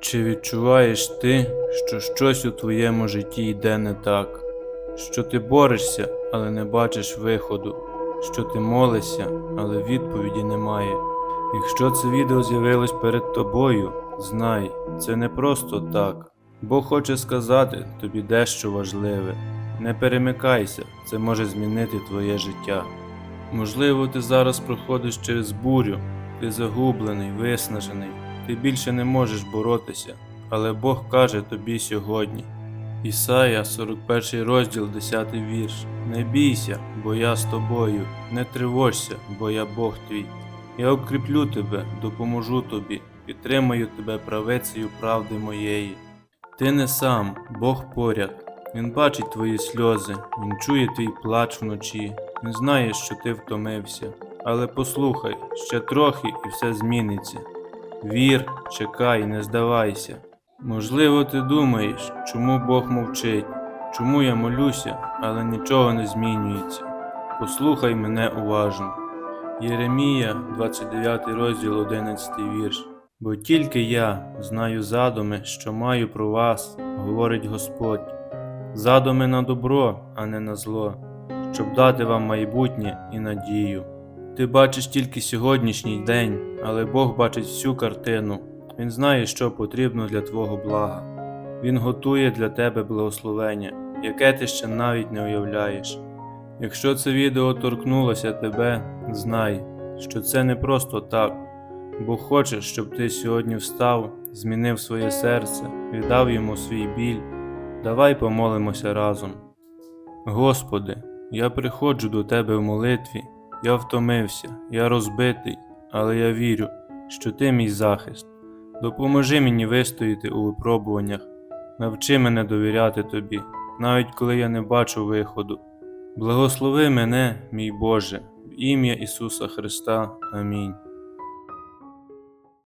Чи відчуваєш ти, що щось у твоєму житті йде не так? Що ти борешся, але не бачиш виходу, що ти молишся, але відповіді немає. Якщо це відео з'явилось перед тобою, знай, це не просто так. Бог хоче сказати тобі дещо важливе. Не перемикайся, це може змінити твоє життя. Можливо, ти зараз проходиш через бурю, ти загублений, виснажений, ти більше не можеш боротися, але Бог каже тобі сьогодні. Ісая, 41 розділ, 10 вірш. Не бійся, бо я з тобою, не тривожся, бо я Бог твій. Я укріплю тебе, допоможу тобі, підтримаю тебе правицею правди моєї. Ти не сам, Бог поряд. Він бачить твої сльози, він чує твій плач вночі, він знає, що ти втомився. Але послухай, ще трохи і все зміниться. Вір, чекай, не здавайся. Можливо, ти думаєш, чому Бог мовчить, чому я молюся, але нічого не змінюється. Послухай мене уважно. Єремія, 29 розділ, 11 вірш. Бо тільки я знаю задуми, що маю про вас, говорить Господь. Задуми на добро, а не на зло, щоб дати вам майбутнє і надію. Ти бачиш тільки сьогоднішній день, але Бог бачить всю картину. Він знає, що потрібно для твого блага. Він готує для тебе благословення, яке ти ще навіть не уявляєш. Якщо це відео торкнулося тебе, знай, що це не просто так. Бог хоче, щоб ти сьогодні встав, змінив своє серце, віддав йому свій біль. Давай помолимося разом. Господи, я приходжу до Тебе в молитві, я втомився, я розбитий, але я вірю, що Ти мій захист. Допоможи мені вистояти у випробуваннях, навчи мене довіряти Тобі, навіть коли я не бачу виходу. Благослови мене, мій Боже, в ім'я Ісуса Христа. Амінь.